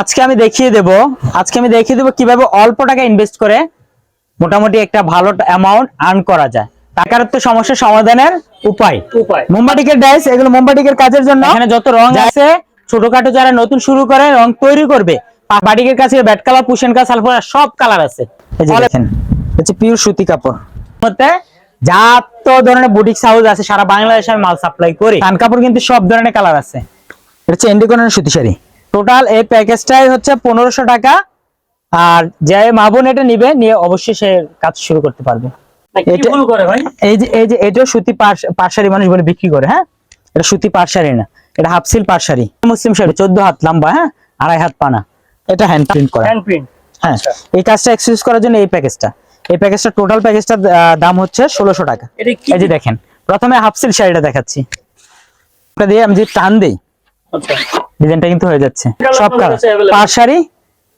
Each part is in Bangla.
আজকে আমি দেখিয়ে দেব আজকে আমি দেখিয়ে দেব কীভাবে অল্প টাকা ইনভেস্ট করে মোটামুটি একটা ভালো অ্যামাউন্ট আর্ন করা যায়। টাকার তো সমস্যা সমাধানের উপায়। উপায়। মোমবাটিকের ডাইস এগুলো মোমবাটিকের কাজের জন্য। এখানে যত রং আছে ছোটখাটো যারা নতুন শুরু করে রং তৈরি করবে বাটিকের কাছে ব্যাট কালার পুশেন কালার সালফার সব কালার আছে। এই যে দেখেন হচ্ছে পিওর সুতি কাপড়। মধ্যে যত ধরনের বুটিক হাউস আছে সারা বাংলাদেশে আমি মাল সাপ্লাই করি। কান কাপড় কিন্তু সব ধরনের কালার আছে। এটা হচ্ছে সুতি শাড়ি। টোটাল এই প্যাকেজটাই হচ্ছে পনেরোশো টাকা। আর যে মাবুন এটা নিবে নিয়ে অবশ্যই সে কাজ শুরু করতে পারবে। এই যে এই যে এটাও সুতি পাড়- মানুষ বলে বিক্রি করে হ্যাঁ? এটা সুতি না এটা মুসলিম শাড়ি চোদ্দ হাত লম্বা হ্যাঁ? আড়াই হাত পানা। এটা হ্যান্ড প্রিন্ট করা। হ্যান্ড প্রিন্ট হ্যাঁ এই কাজটা এক্সকিউজ করার জন্য এই প্যাকেজটা এই প্যাকেজটা টোটাল প্যাকেজটা দাম হচ্ছে ষোলোশো টাকা। এই যে দেখেন প্রথমে হাফসিল শাড়িটা দেখাচ্ছি। দিয়ে আমি টান দিই আচ্ছা। ডিজাইনটা কিন্তু হয়ে যাচ্ছে। সব কালার? পাড় শাড়ি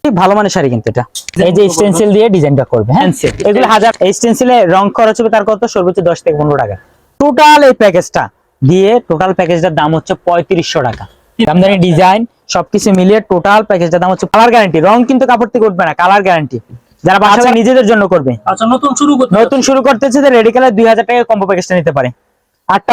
ভালো মানের শাড়ি কিন্তু এটা। এই যে স্টেনসিল দিয়ে ডিজাইনটা করবে হ্যাঁ? এগুলো হাজার এই স্টেনসিলে রং খরচ হবে তার কত? সর্বোচ্চ দশ থেকে পনেরো টাকা। টোটাল এই প্যাকেজটা দিয়ে টোটাল প্যাকেজটার দাম হচ্ছে পঁয়ত্রিশশো টাকা। দামদানি ডিজাইন সবকিছু মিলিয়ে টোটাল প্যাকেজটার দাম হচ্ছে কালার গ্যারান্টি রং কিন্তু কাপড় থেকে উঠবে না কালার গ্যারান্টি যারা বাসায় নিজেদের জন্য করবে। আচ্ছা নতুন শুরু করতে নতুন শুরু করতেছে রেডি কালার দুই হাজার টাকা কম্বো প্যাকেজটা নিতে পারে। আটটা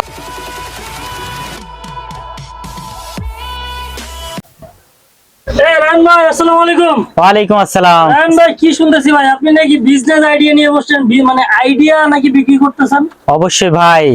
ওয়ালাইকুম আসসালাম। ভাই কি শুনতেছি ভাই? আপনি নাকি বিজনেস আইডিয়া নিয়ে বসছেন? মানে আইডিয়া নাকি বিক্রি করতেছেন? অবশ্যই ভাই।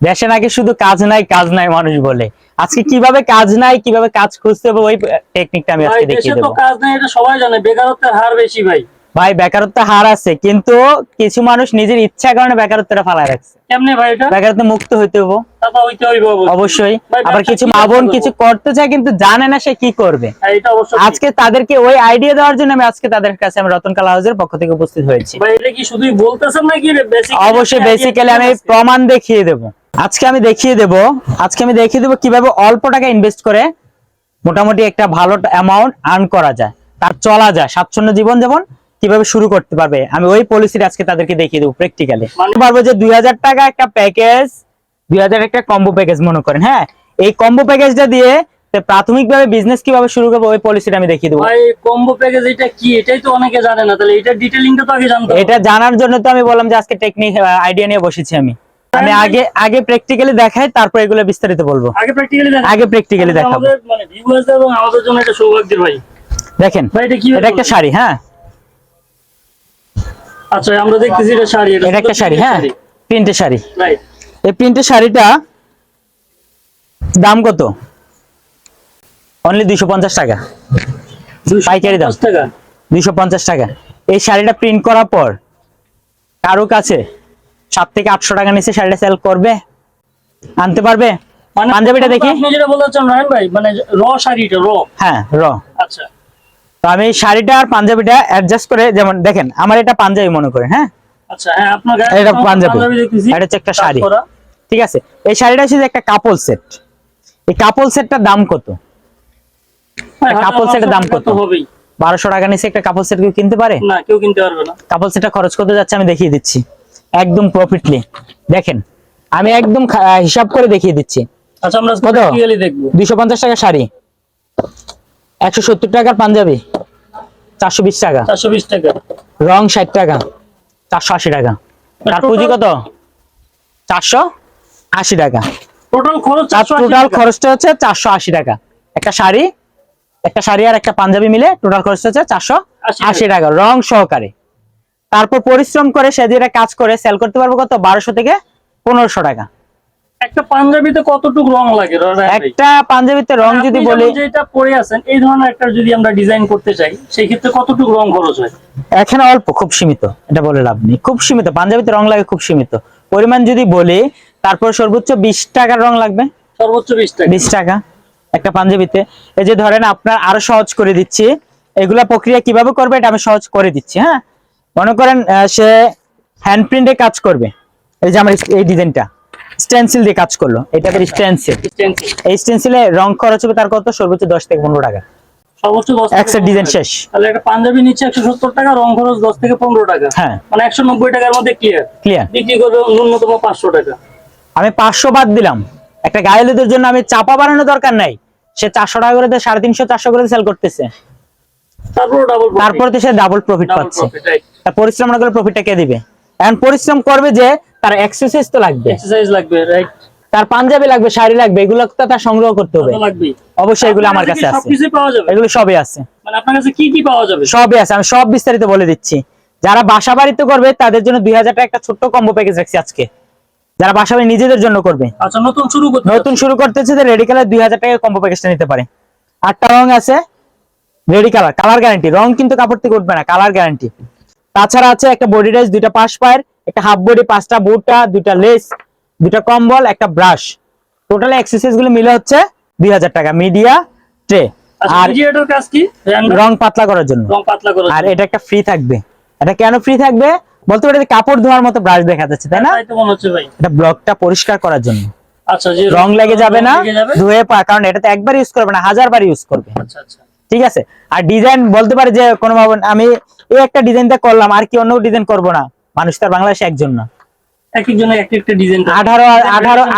দেশে নাকি শুধু কাজ নাই কাজ নাই মানুষ বলে। আজকে কীভাবে কাজ নাই কীভাবে কাজ খুঁজতে হবে ওই টেকনিকটা আমি ভাই আজকে দেশে দেখিয়ে তো কাজ নাই এটা সবাই জানে। বেকারত্বের হার বেশি ভাই। ভাই বেকারত্ব হার আছে কিন্তু কিছু মানুষ নিজের ইচ্ছা কারণে বেকারত্বটা ফালায় রাখছে। কেমনে ভাই এটা? বেকারত্ব মুক্ত হইতে হব তা হইতে হইব অবশ্যই। আবার কিছু মা বোন কিছু করতে চায় কিন্তু জানে না সে কি করবে। হ্যাঁ, এটা অবশ্যই। আজকে তাদেরকে ওই আইডিয়া দেওয়ার জন্য আমি আজকে তাদের কাছে আমি রতন কালা হাউসের পক্ষ থেকে উপস্থিত হয়েছি। ভাই এটা কি শুধুই বলতেছেন নাকি বেসিক অবশ্যই বেসিক্যালি আমি প্রমাণ দেখিয়ে দেব। আজকে আমি দেখিয়ে দেব আজকে আমি দেখিয়ে দেব কীভাবে অল্প টাকা ইনভেস্ট করে মোটামুটি একটা ভালো অ্যামাউন্ট আর্ন করা যায় তার চলা যায় স্বাচ্ছন্দ্য জীবন যেমন কীভাবে শুরু করতে পারবে? আমি ওই পলিসিটা আজকে তাদেরকে দেখিয়ে দেবো প্র্যাকটিক্যালি মানে- পারব যে দুই হাজার টাকা একটা প্যাকেজ দুই হাজার একটা কম্বো প্যাকেজ মনে করেন হ্যাঁ? এই কম্বো প্যাকেজটা দিয়ে প্রাথমিকভাবে বিজনেস কীভাবে শুরু করব ওই পলিসিটা আমি দেখিয়ে দেবো। ভাই কম্বো প্যাকেজ এটা কি? এটাই তো অনেকে জানে না। তাহলে এটা ডিটেইলিংটা তো আগে জানতে এটা জানার জন্য তো আমি বললাম যে আজকে টেকনিক আইডিয়া নিয়ে বসেছি আমি। আমি আগে আগে প্র্যাকটিক্যালি দেখাই তারপর এগুলো বিস্তারিত বলব। আগে প্র্যাকটিক্যালি দেখেন আগে প্র্যাকটিক্যালি দেখাবো আমাদের মানে ভিউয়ার্স এবং আমাদের জন্য এটা সৌভাগ্যের ভাই। দেখেন ভাই এটা কি এটা একটা শাড়ি হ্যাঁ? আচ্ছা আমরা দেখতেছি এটা শাড়ি এটা একটা শাড়ি হ্যাঁ? প্রিন্টের শাড়ি। রাইট এই প্রিন্টের শাড়িটা দাম কত? অনলি দুইশো পঞ্চাশ টাকা। পাইকারি দাম। টাকা? দুইশো পঞ্চাশ টাকা। এই শাড়িটা প্রিন্ট করার পর কারও কাছে সাত থেকে আটশো টাকা নিচে শাড়িটা সেল করবে? আনতে পারবে? মানে পাঞ্জাবিটা দেখি। আপনি যেটা বলেছেন রায়ন ভাই মানে র শাড়িটা র হ্যাঁ র আচ্ছা। তো আমি শাড়িটা আর পাঞ্জাবিটা অ্যাডজাস্ট করে যেমন দেখেন আমার এটা পাঞ্জাবি মনে করে হ্যাঁ? আচ্ছা হ্যাঁ আপনার এটা পাঞ্জাবি এটা হচ্ছে একটা শাড়ি। ঠিক আছে? এই শাড়িটা হচ্ছে একটা কাপল সেট এই কাপল সেটটার দাম কত? হ্যাঁ, কাপড় সেটের দাম কত? হবেই। বারোশো টাকা নিচে একটা কাপল সেট কেউ কিনতে পারে? না কেউ কিনতে পারবে না। কাপল সেটটা খরচ করতে যাচ্ছে আমি দেখিয়ে দিচ্ছি। একদম প্রফিটলি দেখেন আমি একদম হিসাব করে দেখিয়ে দিচ্ছি। আচ্ছা আমরা কত? দুইশো পঞ্চাশ টাকা শাড়ি। একশো সত্তর টাকার পাঞ্জাবি চারশো বিশ টাকা। চারশো বিশ টাকা। রং ষাট টাকা চারশো আশি টাকা। তার পুঁজি কত? চারশো আশি টাকা। টোটাল খরচ টোটাল খরচটা হচ্ছে চারশো আশি টাকা। একটা শাড়ি একটা শাড়ি আর একটা পাঞ্জাবি মিলে টোটাল খরচটা হচ্ছে চারশো আশি আশি টাকা। রং সহকারে। তারপর পরিশ্রম করে সে যেটা কাজ করে সেল করতে পারব কত? বারোশো থেকে পনেরোশো টাকা। একটা পাঞ্জাবিতে কতটুকু রং লাগে? একটা পাঞ্জাবিতে রং যদি বলি যেটা পরে আছেন এই ধরনের একটা যদি আমরা ডিজাইন করতে চাই সেই ক্ষেত্রে কতটুকু রং খরচ হয়? এখানে অল্প খুব সীমিত। এটা বলে লাভ নেই। খুব সীমিত। পাঞ্জাবিতে রং লাগে খুব সীমিত। পরিমাণ যদি বলি তারপর সর্বোচ্চ বিশ টাকার রং লাগবে। সর্বোচ্চ বিশ টাকা। বিশ টাকা একটা পাঞ্জাবিতে। এই যে ধরেন আপনার আরও সহজ করে দিচ্ছি। এগুলা প্রক্রিয়া কীভাবে করবে এটা আমি সহজ করে দিচ্ছি হ্যাঁ? মনে করেন সে হ্যান্ড প্রিন্টে কাজ করবে। এই যে আমার এই ডিজাইনটা স্টেন্সিল দিয়ে কাজ করল। এটা আবার স্টেন্সিল। এই স্টেন্সিলে রং খরচ হবে তার কত? সর্বোচ্চ দশ থেকে পনেরো টাকা। সর্বোচ্চ দশ থেকে একশো পনেরো ডিজাইন শেষ। তাহলে একটা পাঞ্জাবি একশো সত্তর টাকা রং খরচ দশ থেকে পনেরো টাকা। হ্যাঁ। মানে একশো নব্বই টাকার মধ্যে ক্লিয়ার ক্লিয়ার বিক্রি করবে ন্যূনতম পাঁচশো টাকা। আমি পাঁচশো বাদ দিলাম। একটা গায়েলুদের জন্য আমি চাপা বাড়ানোর দরকার নাই। সে চারশো টাকা করে দিয়ে সাড়ে তিনশো চারশো করে সেল করতেছে। তারপর ডাবল তারপরে তো সে ডাবল প্রফিট পাচ্ছে। তার পরিশ্রম না করলে প্রফিটটা কে দিবে? এখন পরিশ্রম করবে যে তার এক্সারসাইজ তো লাগবে। এক্সারসাইজ লাগবে রাইট তার পাঞ্জাবি লাগবে শাড়ি লাগবে এগুলো তো তার সংগ্রহ করতে হবে। লাগবে অবশ্যই এগুলো আমার কাছে আছে। সবকিছু পাওয়া যাবে? এগুলো সবই আছে। মানে আপনার কাছে কি কি পাওয়া যাবে? সবই আছে আমি সব বিস্তারিত বলে দিচ্ছি। যারা বাসা বাড়িতে করবে তাদের জন্য দুই হাজার টাকা একটা ছোট্ট কম্বো প্যাকেজ রাখছি আজকে। যারা বাসা বাড়ি নিজেদের জন্য করবে। আচ্ছা নতুন শুরু করতে নতুন শুরু করতেছে যে রেডি কালার দুই হাজার টাকা কম্বো প্যাকেজটা নিতে পারে। আটটা রং আছে রেডি কালার কালার গ্যারান্টি রং কিন্তু কাপড় থেকে উঠবে না কালার গ্যারান্টি তাছাড়া আছে একটা বডি ড্রেস দুইটা পাশ পায়ের। একটা হাফ বডি পাঁচটা বুটটা দুইটা লেস দুটা কম্বল একটা ব্রাশ টোটাল এক্সারসাইজগুলো মিলে হচ্ছে দুই হাজার টাকা। মিডিয়া ট্রে আচ্ছা আর কাজ কি? রং পাতলা করার জন্য। রং পাতলা করে আর এটা একটা ফ্রি থাকবে। এটা কেন ফ্রি থাকবে? বলতে পারে কাপড় ধোয়ার মতো ব্রাশ দেখা যাচ্ছে তাই না? এটা ব্লকটা পরিষ্কার করার জন্য। আচ্ছা রং লেগে যাবে না ধুয়ে পা কারণ এটাতে একবার ইউজ করবে না হাজার বার ইউজ করবে। আচ্ছা ঠিক আছে? আর ডিজাইন বলতে পারে যে কোনো ভাবে আমি এই একটা ডিজাইনটা করলাম আর কি অন্য ডিজাইন করব না। মানুষ তার বাংলাদেশে একজন না।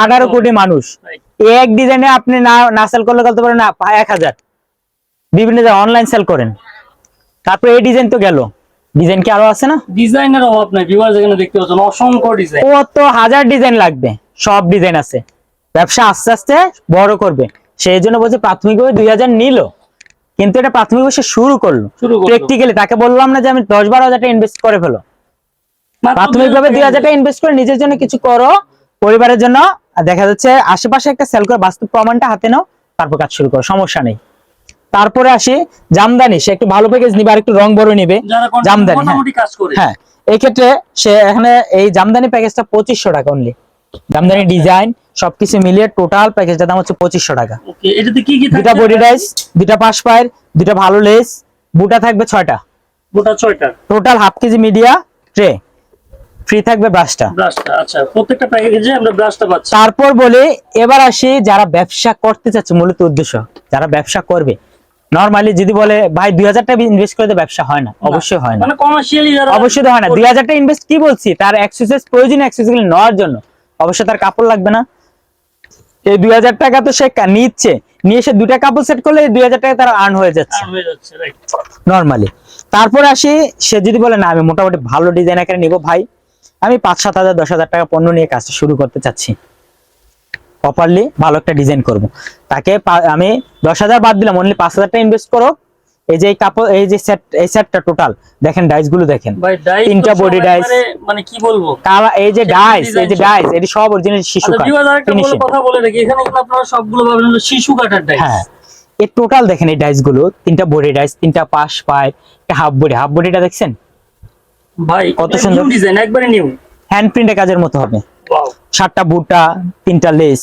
আঠারো কোটি মানুষ। এক ডিজাইনে আপনি না সেল করলে করতে পারেন না এক হাজার। বিভিন্ন অনলাইন সেল করেন। তারপরে এই ডিজাইন তো গেল। ডিজাইন কি আরও আছে না? ডিজাইনের অভাব নাই ভিউয়ার্স এখানে দেখতে পাচ্ছেন অসংখ্য ডিজাইন কত হাজার ডিজাইন লাগবে? সব ডিজাইন আছে। ব্যবসা আস্তে আস্তে বড় করবে। সেই জন্য বলছে প্রাথমিকভাবে দুই হাজার নিল। কিন্তু এটা প্রাথমিকভাবে সে শুরু করল। শুরু করল। প্র্যাকটিক্যালি তাকে বললাম না যে আমি দশ বারো হাজার ইনভেস্ট করে ফেলো। প্রাথমিকভাবে দুই হাজার টাকা ইনভেস্ট করে নিজের জন্য কিছু করো পরিবারের জন্য। দেখা যাচ্ছে আশেপাশে একটা সেল করে বাস্তব প্রমাণটা হাতে নাও তারপর কাজ শুরু করো সমস্যা নেই। তারপরে আসি জামদানি সে একটু ভালো প্যাকেজ নিবে আর একটু রং বড় নিবে জামদানি হ্যাঁ। হ্যাঁ এই ক্ষেত্রে সে এখানে এই জামদানি প্যাকেজটা পঁচিশশো টাকা অনলি জামদানি ডিজাইন সবকিছু মিলিয়ে টোটাল প্যাকেজটার দাম হচ্ছে পঁচিশশো টাকা। দুটা বডি ডাইস দুটা পাশ পায়ের দুটা ভালো লেস বুটা থাকবে ছয়টা। গোটা ছয়টা। Total half kg media tray free থাকবে ব্রাশটা ব্রাশটা আচ্ছা প্রত্যেকটা প্যাকেজে আমরা ব্রাশটা পাচ্ছি। তারপর বলে এবার আসি যারা ব্যবসা করতে চাচ্ছে মূলত উদ্দেশ্য যারা ব্যবসা করবে। নরমালি যদি বলে ভাই দুই হাজার টাকা ইনভেস্ট করে ব্যবসা হয় না। অবশ্যই হয় না। মানে কমার্শিয়ালি যারা অবশ্যই হয় না। দুই হাজার টাকা ইনভেস্ট কি বলছি? তার এক্সারসাইজ প্রয়োজনীয় এক্সারসাইজগুলো নেওয়ার জন্য। অবশ্যই তার কাপড় লাগবে না। এই দুই হাজার টাকা তো সে নিচ্ছে। নিয়ে সে দুটা কাপড় সেট করলে দুই হাজার টাকা তার আর্ন হয়ে যাচ্ছে। আর্ন হয়ে যাচ্ছে রাইট নর্মালি তারপরে আসি সে যদি বলে না আমি মোটামুটি ভালো ডিজাইন আকারে নিবো ভাই। আমি পাঁচ সাত হাজার দশ হাজার টাকা পণ্য নিয়ে কাজটা শুরু করতে চাচ্ছি। প্রপারলি ভালো একটা ডিজাইন করব। তাকে আমি দশ হাজার বাদ দিলাম অনলি পাঁচ হাজার টাকা ইনভেস্ট করো। এই যে এই কাপড় এই যে সেট এই সেটটা টোটাল দেখেন ডাইসগুলো দেখেন। ভাই ডাইস তিনটা body dice। মানে কি বলব? কালা এই যে ডাইস এই যে। ডাইস এটি সব অরিজিনাল শিশু আচ্ছা ফিনিশিং কথা বলে রাখি এখানে আপনারা সবগুলো পাবেন শিশু কাটার ডাইস হ্যাঁ। এই টোটাল দেখেন এই ডাইসগুলো তিনটা বডি ডাইস তিনটা পাশ পায় একটা হাফ বডি হাফ বডিটা দেখছেন? ভাই কত সুন্দর। ডিজাইন একবারে নিউ হ্যান্ড প্রিন্টের কাজের মতো হবে। ওয়াও সাতটা বুটা তিনটা লেস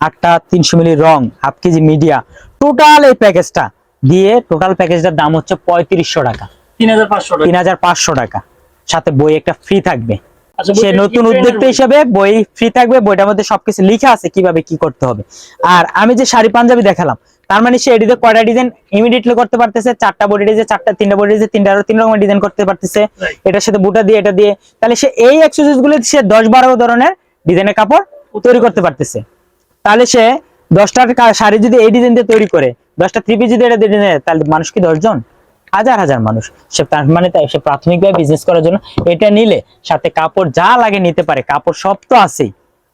আটটা তিনশো মিলি রং হাফ কেজি মিডিয়া টোটাল এই প্যাকেজটা দিয়ে টোটাল প্যাকেজটার দাম হচ্ছে পঁয়ত্রিশশো টাকা। 3500 টাকা। তিন হাজার পাঁচশো টাকা। সাথে বই একটা ফ্রি থাকবে। আচ্ছা সে নতুন উদ্যোক্তা হিসেবে বই ফ্রি থাকবে বইটার মধ্যে সবকিছু লেখা আছে কীভাবে কি করতে হবে। আর আমি যে শাড়ি পাঞ্জাবি দেখালাম তার মানে সে এটিতে কয়টা ডিজাইন ইমিডিয়েটলি করতে পারতেছে? চারটা বডি ডিজাইন চারটা তিনটা বডি ডিজাইন তিনটা আরও তিন রকমের ডিজাইন করতে পারতেছে। এটার সাথে বুটা দিয়ে এটা দিয়ে। তাহলে সে এই এক্সারসাইজগুলো সে দশ বারো ধরনের ডিজাইনের কাপড় তৈরি করতে পারতেছে। তাহলে সে দশটা কা- শাড়ি যদি এই ডিজাইন দিয়ে তৈরি করে দশটা থ্রি পিস যদি এটা দিয়ে দেয়, তাহলে মানুষ কি দশজন হাজার হাজার মানুষ। সে তার মানে তাই সে প্রাথমিকভাবে বিজনেস করার জন্য এটা নিলে সাথে কাপড় যা লাগে নিতে পারে কাপড় সব তো আছেই।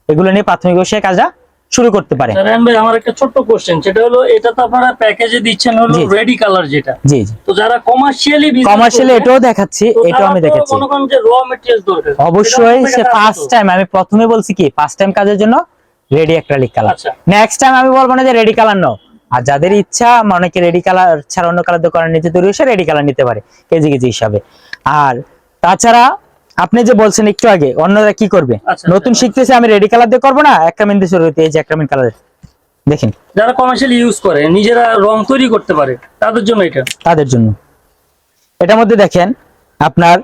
এগুলো নিয়ে প্রাথমিকভাবে সে কাজটা শুরু করতে পারে। আচ্ছা, ভাই আমার একটা ছোট্ট কোশ্চেন সেটা হলো এটা তো আপনারা প্যাকেজে দিচ্ছেন হলো রেডি কালার যেটা। জি তো যারা কমার্শিয়ালি কমার্শিয়ালি এটাও দেখাচ্ছি এটাও আমি করেন যে র মেটেরিয়ালস দরকার। অবশ্যই সে ফার্স্ট টাইম আমি প্রথমে বলছি কি ফার্স্ট টাইম কাজের জন্য ready acrylic colour. Next time আমি বলব না যে রেডি কালার নাও। আর যাদের ইচ্ছা অনেকে রেডি কালার ছাড়া অন্য কালার দোকানে নিতে তৈরি হয়েছে রেডি কালার নিতে পারে কেজি কেজি হিসাবে। আর তাছাড়া আপনি যে বলছেন একটু আগে অন্যরা কি করবে? আচ্ছা, নতুন আচ্ছা। শিখতেছে আমি রেডি কালার দিয়ে করব না একরামিন দিয়ে শুরু এই যে একরামিন কালার দেখেন। যারা কমার্শিয়ালি ইউজ করে নিজেরা রং তৈরি করতে পারে তাদের জন্য এটা। তাদের জন্য। এটার মধ্যে দেখেন আপনার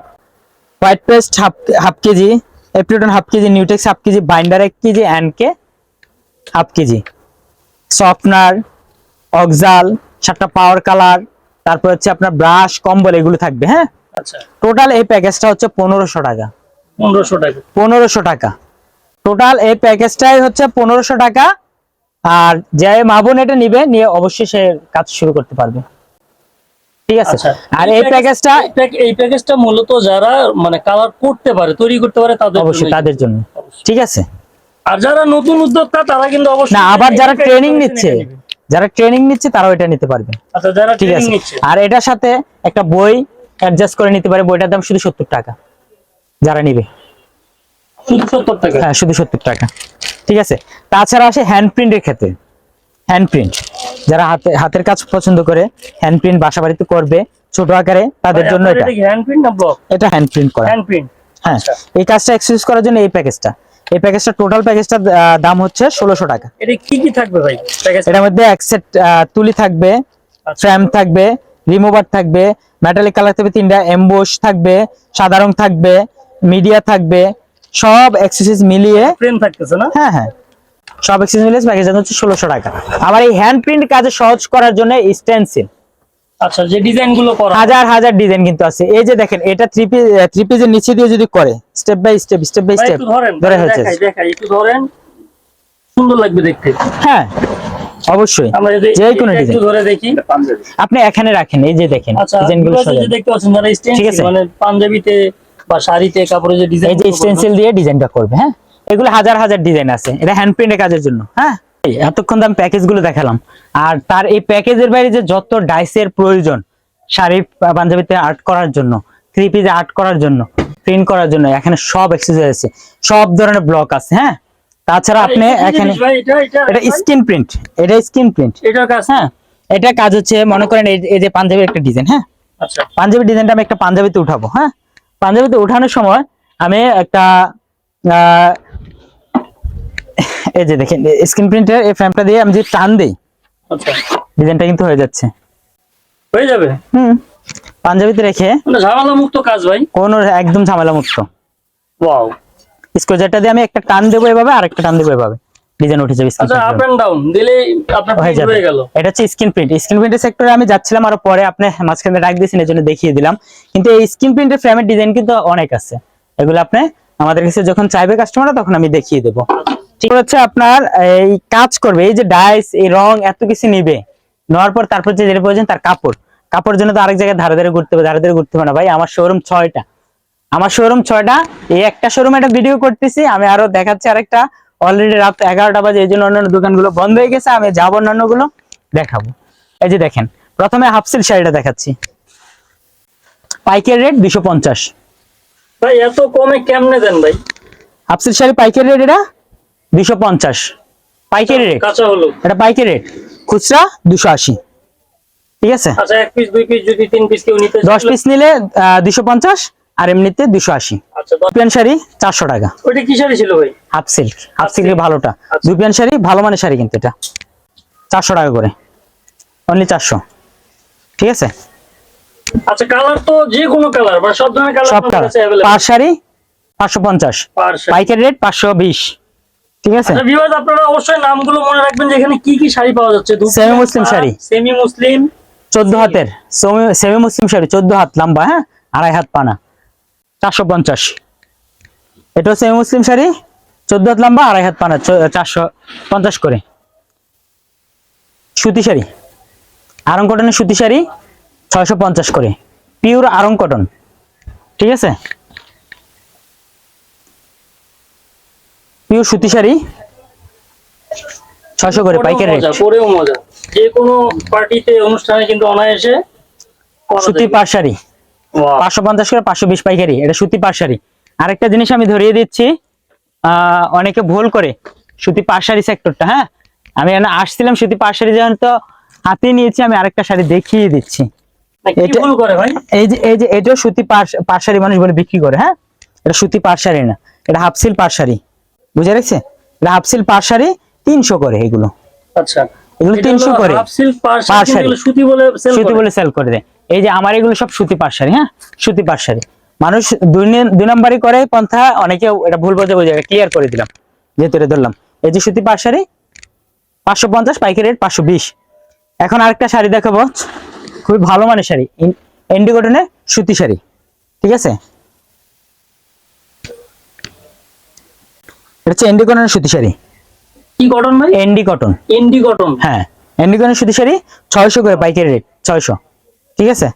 white paste half half KG এপ্রিটন half KG নিউটেক্স হাফ কেজি বাইন্ডার এক কেজি কে হাফ কেজি সফটনার অক্সাল সাতটা পাওয়ার কালার তারপর হচ্ছে আপনার ব্রাশ কম্বল এগুলো থাকবে হ্যাঁ? টোটাল এই প্যাকেজটা হচ্ছে পনেরোশো টাকা। পনেরোশো টাকা। পনেরোশো টাকা। টোটাল এই প্যাকেজটাই হচ্ছে পনেরোশো টাকা। আর যে মা বোন এটা নিবে নিয়ে অবশ্যই সে কাজ শুরু করতে পারবে। ঠিক আছে? আচ্ছা। আর এই প্যাকেজটা এই প্যাকেজটা মূলত যারা মানে কালার করতে পারে তৈরি করতে পারে তাদের অবশ্যই তাদের জন্য। ঠিক আছে? আর যারা নতুন উদ্যোক্তা তারা কিন্তু অবশ্যই না আবার যারা ট্রেনিং নিচ্ছে যারা ট্রেনিং নিচ্ছে তারাও এটা নিতে পারবে। আচ্ছা যারা ঠিক ট্রেনিং আছে নিচ্ছে। আর এটার সাথে একটা বই অ্যাডজাস্ট করে নিতে পারে বইটার দাম শুধু সত্তর টাকা। যারা নিবে। শুধু সত্তর টাকা? হ্যাঁ শুধু সত্তর টাকা। ঠিক আছে? তাছাড়া আসে হ্যান্ড প্রিন্টের ক্ষেত্রে। হ্যান্ড প্রিন্ট যারা হাতে হাতের কাজ পছন্দ করে হ্যান্ড প্রিন্ট বাসা বাড়িতে করবে ছোট আকারে তাদের জন্য এটা। হ্যান্ড প্রিন্ট না ব্লক এটা হ্যান্ড প্রিন্ট করা। হ্যান্ড প্রিন্ট হ্যাঁ আচ্ছা। এই কাজটা এক্সকিউজ করার জন্য এই প্যাকেজটা এই প্যাকেজটা টোটাল প্যাকেজটা দাম হচ্ছে ষোলোশো টাকা। এটা কি কি থাকবে ভাই? প্যাকেজ এটার মধ্যে এক সেট তুলি থাকবে আচ্ছা। ফ্রেম থাকবে রিমুভার থাকবে মেটালিক কালার থাকবে তিনটা এমবোস থাকবে সাদা রং থাকবে মিডিয়া থাকবে সব এক্সেসরিজ মিলিয়ে ফ্রেম থাকতেছে না? হ্যাঁ হ্যাঁ। সব এক্সেসরিজ মিলিয়ে প্যাকেজ হচ্ছে ষোলোশো টাকা। আবার এই হ্যান্ড প্রিন্ট কাজে সহজ করার জন্য স্টেন্সিল আচ্ছা যে ডিজাইনগুলো করা। হাজার হাজার ডিজাইন কিন্তু আছে। এই যে দেখেন এটা থ্রি পিস থ্রি পিসের নিচে দিয়ে যদি করে step by step step by step ধরে হচ্ছে। দেখাই দেখাই একটু ধরেন। সুন্দর লাগবে দেখতে। হ্যাঁ। অবশ্যই। যে কোনো ডিজাইন ধরে দেখি। আপনি এখানে রাখেন এই যে দেখেন আচ্ছা ডিজাইনগুলো। দেখতে পাচ্ছেন যারা ঠিক মানে পাঞ্জাবিতে বা শাড়িতে কাপড়ে যে ডিজাইন এই যে স্টেনসিল দিয়ে ডিজাইনটা করবে হ্যাঁ? এগুলো হাজার হাজার ডিজাইন আছে। এটা হ্যান্ড প্রিন্টের কাজের জন্য হ্যাঁ? এতক্ষণ আমি প্যাকেজগুলো দেখালাম। আর তার এই প্যাকেজের বাইরে যে যত ডাইসের প্রয়োজন শাড়ি পাঞ্জাবিতে আর্ট করার জন্য থ্রি পিসে আর্ট করার জন্য প্রিন্ট করার জন্য এখানে সব এক্সেসরি আছে। সব ধরনের ব্লক আছে হ্যাঁ? তাছাড়া আপনি এখানে এটা এটা এটা স্ক্রিন প্রিন্ট। এটা স্ক্রিন প্রিন্ট। এটার কাজ হ্যাঁ এটা কাজ হচ্ছে মনে করেন এই- যে পাঞ্জাবির একটা ডিজাইন হ্যাঁ? আচ্ছা। পাঞ্জাবি ডিজাইনটা আমি একটা পাঞ্জাবিতে উঠাবো হ্যাঁ? পাঞ্জাবিতে উঠানোর সময় আমি একটা এই যে দেখেন স্ক্রিন প্রিন্টের এই ফ্রেমটা দিয়ে আমি যদি টান দিই আচ্ছা। ডিজাইনটা কিন্তু হয়ে যাচ্ছে। হয়ে যাবে? হুম। পাঞ্জাবিতে রেখে মানে ঝামেলা মুক্ত কাজ ভাই। কোনো একদম ঝামেলা মুক্ত ওয়াও। স্কোয়ারটা দিয়ে আমি একটা টান দেবো এভাবে আর একটা টান দেবো এভাবে। ডিজাইন উঠে যাবে আচ্ছা আপ এন্ড ডাউন দিলে আপনার হয়ে যাবে। এটা হচ্ছে স্ক্রিন প্রিন্ট স্ক্রিন প্রিন্টের সেক্টরে আমি যাচ্ছিলাম আরও পরে আপনি মাঝখানে ডাক দিয়েছেন এই জন্য দেখিয়ে দিলাম। কিন্তু এই স্ক্রিন প্রিন্টের ফ্রেমের ডিজাইন কিন্তু অনেক আছে। এগুলো আপনি আমাদের কাছে যখন চাইবে কাস্টমাররা তখন আমি দেখিয়ে দেবো। ঠিক হচ্ছে আপনার এই কাজ করবে এই যে ডাইস এই রং এত কিছু নিবে। নেওয়ার পর তারপর যে যেটা প্রয়োজন তার কাপড়। কাপড় জন্য তো আরেক জায়গায় ধারে ধারে ঘুরতে হবে ধারে ধারে ঘুরতে হবে না ভাই। আমার শোরুম ছয়টা। আমার শোরুম ছয়টা এই একটা শোরুম একটা ভিডিও করতেছি আমি আরও দেখাচ্ছি আরেকটা। অলরেডি রাত এগারোটা বাজে এই জন্য অন্যান্য দোকানগুলো বন্ধ হয়ে গেছে আমি যাব অন্যান্যগুলো দেখাবো। এই যে দেখেন প্রথমে হাফ সিল শাড়িটা দেখাচ্ছি। পাইকারি রেট দুশো পঞ্চাশ। ভাই এত কমে কেমনে দেন ভাই? হাফ সিল শাড়ি পাইকারি রেট এটা দুশো পঞ্চাশ। পাইকারি রেট কাঁচা হলো এটা পাইকারি রেট খুচরা দুশো আশি। ঠিক আছে? আচ্ছা এক পিস দুই পিস যদি তিন পিস কেউ নিতে দশ পিস নিলে দুশো পঞ্চাশ। আর এমনিতে দুশো আশি। আচ্ছা প্যান্ট শাড়ি চারশো টাকা। ওইটা কি শাড়ি ছিল ভাই? Half silk. হাফ। সিল্কের ভালোটা। দুপিয়ান শাড়ি ভালো মানের শাড়ি কিন্তু এটা। চারশো টাকা করে। অনলি চারশো। ঠিক আছে? আচ্ছা কালার তো যে কোনো কালার মানে সব ধরনের কালার সব কালার। কাছে শাড়ি পাঁচশো পঞ্চাশ। পাইকারি রেট পাঁচশো বিশ। ঠিক আছে? আচ্ছা ভিউয়ার্স আপনারা অবশ্যই নামগুলো মনে রাখবেন যে এখানে কি কি শাড়ি পাওয়া যাচ্ছে। muslim শাড়ি। Semi muslin. চোদ্দ হাতের। সেমি মুসলিম শাড়ি চোদ্দ হাত লম্বা হ্যাঁ? আড়াই হাত পানা। চারশো পঞ্চাশ। এটা হচ্ছে মুসলিম শাড়ি চোদ্দ হাত লম্বা আড়াই হাত পানা চারশো পঞ্চাশ করে। সুতি শাড়ি আরং কটনের সুতি শাড়ি ছয়শো পঞ্চাশ করে। পিওর আরং কটন ঠিক আছে? পিওর সুতি শাড়ি ছয়শো করে পাইকারি রেট পরেও মজা। যে কোনো পার্টিতে অনুষ্ঠানে কিন্তু অনায়াসে সুতি। পাড় শাড়ি. পাঁচশো পঞ্চাশ করে পাঁচশো বিশ পাইকারি এটা সুতি পাড়শাড়ি আরেকটা জিনিস আমি ধরিয়ে দিচ্ছি অনেকে ভুল করে সুতি পাড়শাড়ি সেক্টরটা হ্যাঁ? আমি এখানে আসছিলাম সুতি পাড়শাড়ি যখন তো হাতে নিয়েছি আমি আরেকটা শাড়ি দেখিয়ে দিচ্ছি। এই যে এই যে সুতি মানুষ বলে বিক্রি করে হ্যাঁ? এটা সুতি না এটা হাফসিল পাড়শাড়ি বুঝে রাখছে এটা হাফসিল তিনশো করে এগুলো। আচ্ছা। এগুলো এটা 300 হলো করে। সুতি বলে সেল করে দেয়। এই যে আমার এগুলো সব সুতি পাড়শাড়ি হ্যাঁ? সুতি পাড়শাড়ি মানুষ দুই দুই নম্বরই করে পন্থা অনেকে এটা ভুল বোঝে বোঝে ক্লিয়ার করে দিলাম। যেহেতু এটা ধরলাম। এই যে সুতি পাড়শাড়ি পাঁচশো পঞ্চাশ পাইকারি রেট পাঁচশো বিশ। এখন আরেকটা শাড়ি দেখাবো। খুবই ভালো মানের শাড়ি এন্ডিকটনের সুতি শাড়ি। ঠিক আছে? এটা হচ্ছে এন্ডিকটনের সুতি শাড়ি। কি কটন ভাই? এন্ডি কটন ইন্ডি কটন হ্যাঁ এন্ডিকনের সুতি শাড়ি ছয়শো করে পাইকারি রেট ছয়শো। ঠিক আছে?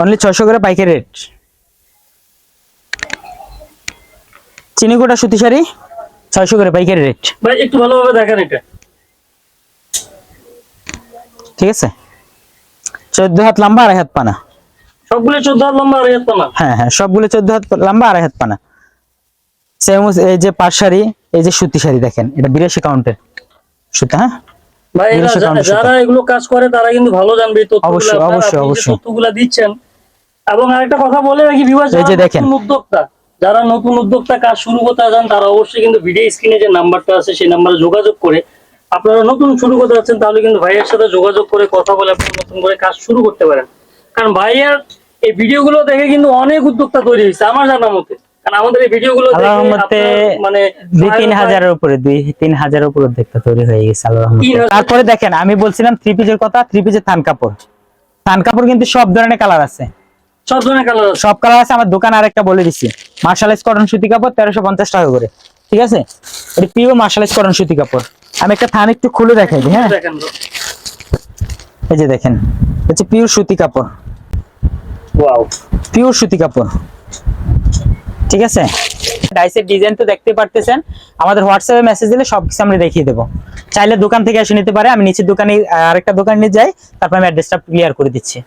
অনলি ছয়শো করে পাইকারি রেট চিনি চিনিকোটা সুতি শাড়ি ছয়শো করে পাইকারি রেট ভাই একটু ভালোভাবে দেখেন এটা। ঠিক আছে? চোদ্দ হাত লম্বা আড়াই হাত পানা। সবগুলো চোদ্দ হাত লম্বা আর হাত না হ্যাঁ হ্যাঁ সবগুলো চোদ্দ হাত লম্বা আড়াই হাত পানা। সেম এই যে পাট শাড়ি এই যে সুতি শাড়ি দেখেন এটা বিরাশি কাউন্টের সুতা হ্যাঁ? ভাই। যারা এগুলো কাজ করে তারা কিন্তু ভালো জানবে অবশ্যই, অবশ্যই, অবশ্যই। তথ্যগুলো দিচ্ছেন এবং আরেকটা কথা বলে রাখি এই যে দেখেন। নতুন উদ্যোক্তা যারা নতুন উদ্যোক্তা কাজ শুরু করতে চান তারা অবশ্যই কিন্তু ভিডিও স্ক্রিনে যে নাম্বারটা আছে সেই নাম্বারে যোগাযোগ করে আপনারা নতুন শুরু করতে যাচ্ছেন তাহলে কিন্তু ভাইয়ের সাথে যোগাযোগ করে কথা বলে আপনারা নতুন করে কাজ শুরু করতে পারেন কারণ ভাইয়ের এই ভিডিওগুলো দেখে কিন্তু অনেক উদ্যোক্তা তৈরি হয়েছে আমার জানা মতে কারণ আমাদের এই ভিডিওগুলো মানে দুই তিন হাজারের উপরে দুই তিন হাজারের উপরে দেখতে তৈরি হয়ে গেছে হাজার। তারপরে দেখেন আমি বলছিলাম থ্রি পিসের কথা থ্রি পিসের থান কাপড়। থান কাপড় কিন্তু সব ধরনের কালার আছে। সব ধরনের কালার সব কালার আছে আমার দোকান আরেকটা বলে দিচ্ছি মার্শালাইজ কটন সুতি কাপড় তেরোশো পঞ্চাশ টাকা করে ঠিক আছে? এটা পিও মার্শালাইজ কটন সুতি কাপড়। আমি একটা থান একটু খুলে দেখাই দিই, হ্যাঁ? এই যে দেখেন হচ্ছে পিওর সুতি কাপড়। ওয়াও পিওর সুতি কাপড়। ঠিক আছে? ডাইসের ডিজাইন তো দেখতে পারতেছেন। আমাদের হোয়াটসঅ্যাপে মেসেজ দিলে সবকিছু আমরা দেখিয়ে দেবো। চাইলে দোকান থেকে এসে নিতে পারে। আমি নিচের দোকানে আরেকটা দোকানে যাই। তারপর আমি অ্যাড্রেসটা ক্লিয়ার করে দিচ্ছি।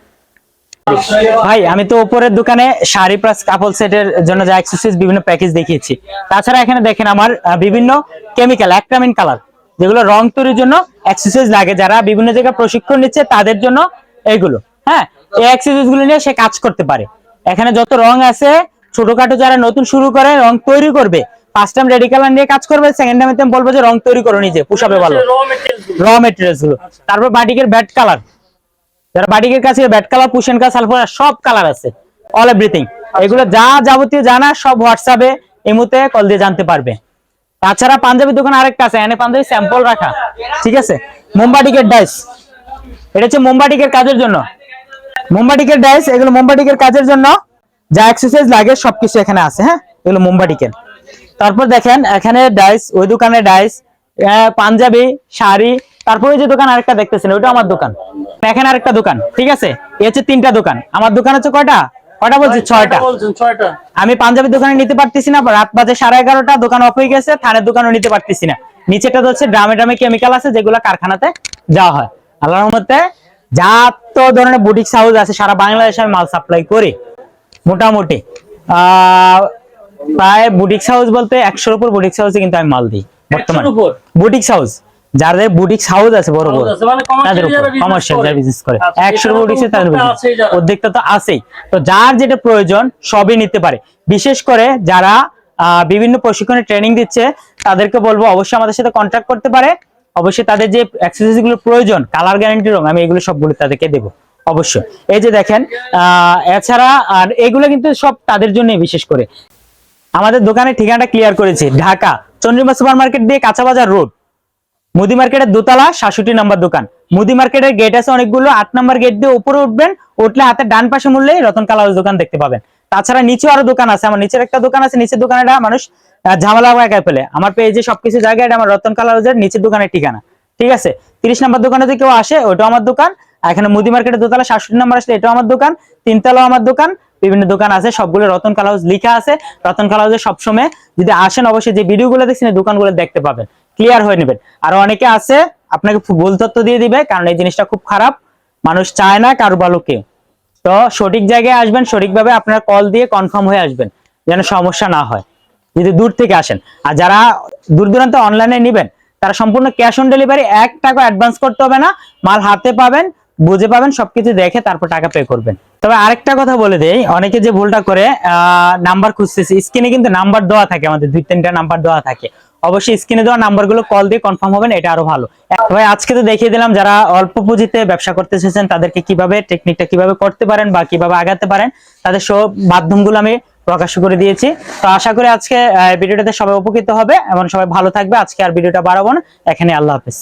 ভাই, আমি তো উপরের দোকানে শাড়ি প্লাস কাপল সেটের জন্য যা অ্যাক্সেসরিজ বিভিন্ন প্যাকেজ দেখিয়েছি। তাছাড়া এখানে দেখেন আমার বিভিন্ন কেমিক্যাল অ্যাক্রামিন কালার যেগুলো রং তৈরির জন্য অ্যাক্সেসরিজ লাগে। যারা বিভিন্ন জায়গায় প্রশিক্ষণ নিচ্ছে, তাদের জন্য এইগুলো হ্যাঁ এই অ্যাক্সেসরিজগুলো নিয়ে সে কাজ করতে পারে। এখানে যত রং আছে ছোটখাটো যারা নতুন শুরু করে রং তৈরি করবে ফার্স্ট টাইম রেডি কালার নিয়ে কাজ করবে সেকেন্ড টাইমে আমি বলব যে রং তৈরি করো নিজে পুষাবে ভালো। র মেটেরিয়ালসগুলো। তারপর বাটিকের ব্যাট কালার যারা বাটিকের কাছে ব্যাট কালার পুশেন সালফার সব কালার আছে। অল এভরিথিং এগুলো যা যাবতীয় জানা সব হোয়াটসঅ্যাপে এমুতে কল দিয়ে জানতে পারবে। তাছাড়া পাঞ্জাবি দোকান আরেকটা আছে এনে পাঞ্জাবি স্যাম্পল রাখা। ঠিক আছে? মোমবাটিকের ডাইস এটা হচ্ছে মোমবাটিকের কাজের জন্য। মোমবাটিকের ডাইস এগুলো মোমবাটিকের কাজের জন্য যা এক্সারসাইজ লাগে সবকিছু এখানে আছে হ্যাঁ? এগুলো মোমবাটিকের তারপর দেখেন এখানে ডাইস ওই দোকানে ডাইস পাঞ্জাবি শাড়ি তারপরে যে দোকান আরেকটা দেখতেছেন ওইটা আমার দোকান। এখানে আরেকটা দোকান ঠিক আছে? এ হচ্ছে তিনটা দোকান। আমার দোকান হচ্ছে কয়টা? কয়টা বলছি ছয়টা। আমি পাঞ্জাবি দোকানে নিতে পারতেছি না রাত বাজে সাড়ে এগারোটা দোকান অফ হয়ে গেছে থানের দোকানও নিতে পারতেছি না। নিচেটা তো হচ্ছে ড্রামে ড্রামে কেমিক্যাল আছে যেগুলো কারখানাতে যাওয়া হয়। আল্লাহর রহমতে যা তো ধরনের বুটিক হাউস আছে সারা বাংলাদেশে আমি মাল সাপ্লাই করি। মোটামুটি। প্রায় বুটিক হাউস বলতে একশোর উপর বুটিক হাউসে কিন্তু আমি মাল দিই বর্তমানে। একশোর উপর? বুটিক হাউস যাদের বুটিক হাউস আছে বড় বড় মানে তাদের উপর কমার্শিয়াল। যারা বিজনেস করে। আচ্ছা, একশোর উপর উঠেছে তাদের উদ্যোক্তা তো আছেই। তো যার যেটা প্রয়োজন সবই নিতে পারে। বিশেষ করে যারা আহ, বিভিন্ন প্রশিক্ষণে ট্রেনিং দিচ্ছে তাদেরকে বলব অবশ্যই আমাদের সাথে কন্ট্যাক্ট করতে পারে। অবশ্যই তাদের যে অ্যাক্সেসরিজগুলো প্রয়োজন কালার গ্যারান্টি রং আমি এগুলো সবগুলো তাদেরকে দেবো। অবশ্যই। এই যে দেখেন এছাড়া আর এগুলো কিন্তু সব তাদের জন্য বিশেষ করে। আমাদের দোকানের ঠিকানাটা ক্লিয়ার করেছি, ঢাকা, চন্দ্রিমা সুপার মার্কেট দিয়ে কাঁচাবাজার রোড। মুদি মার্কেটের দোতলা, সাতষট্টি নাম্বার দোকান। মুদি মার্কেটের গেট আছে অনেকগুলো, আট নাম্বার গেট দিয়ে উপরে উঠবেন, উঠলে হাতে ডান পাশে মূল্যে রতন কালার দোকান দেখতে পাবেন। তাছাড়া নিচেও আরও দোকান আছে, আমার নিচের একটা দোকান আছে, নিচের দোকানটা মানুষ ঝামেলা একাই ফেলে। আমার পেজে সবকিছু জায়গায় এটা আমার রতন কালার নিচের দোকানের ঠিকানা। ঠিক আছে? তিরিশ নাম্বার দোকানে যদি কেউ আসে, ওটাও আমার দোকান। এখানে মুদি মার্কেটের দোতলা সাতষট্টি নাম্বার আসলে এটাও আমার দোকান, তিনতলাও আমার দোকান, বিভিন্ন দোকান আছে, সবগুলো রতন কাল হাউস লিখা আছে। রতন কাল হাউসে সবসময় যদি আসেন, অবশ্যই যে ভিডিওগুলো দেখছেন দোকানগুলো দেখতে পাবেন ক্লিয়ার হয়ে নেবেন। আর অনেকে আছে, আপনাকে ভুল তথ্য দিয়ে দিবে, কারণ এই জিনিসটা খুব খারাপ, মানুষ চায় না কারও ভালো তো সঠিক জায়গায় আসবেন, সঠিকভাবে আপনারা কল দিয়ে কনফার্ম হয়ে আসবেন, যেন সমস্যা না হয়। যদি দূর থেকে আসেন, আর যারা দূর দূরান্ত অনলাইনে নেবেন, তারা সম্পূর্ণ ক্যাশ অন ডেলিভারি এক টাকা অ্যাডভান্স করতে হবে না, মাল হাতে পাবেন বুঝে পাবেন, সবকিছু দেখে তারপর টাকা পে করবেন। তবে আরেকটা কথা বলে দেই, অনেকে যে ভুলটা করে নাম্বার খুঁজতেছে স্ক্রিনে কিন্তু নাম্বার দেওয়া থাকে, আমাদের দুই তিনটা নাম্বার দেওয়া থাকে। অবশ্যই স্ক্রিনে দেওয়া নাম্বারগুলো কল দিয়ে কনফার্ম হবেন, এটা আরও ভালো। ভাই, আজকে তো দেখিয়ে দিলাম, যারা অল্প পুঁজিতে ব্যবসা করতে এসেছেন তাদেরকে কীভাবে টেকনিকটা কীভাবে করতে পারেন বা কীভাবে আগাতে পারেন, তাদের সব মাধ্যমগুলো আমি প্রকাশ করে দিয়েছি। তো আশা করি আজকে ভিডিওটাতে সবাই উপকৃত হবে, এবং সবাই ভালো থাকবে। আজকে আর ভিডিওটা বাড়াবো না। এখানে আল্লাহ হাফেজ।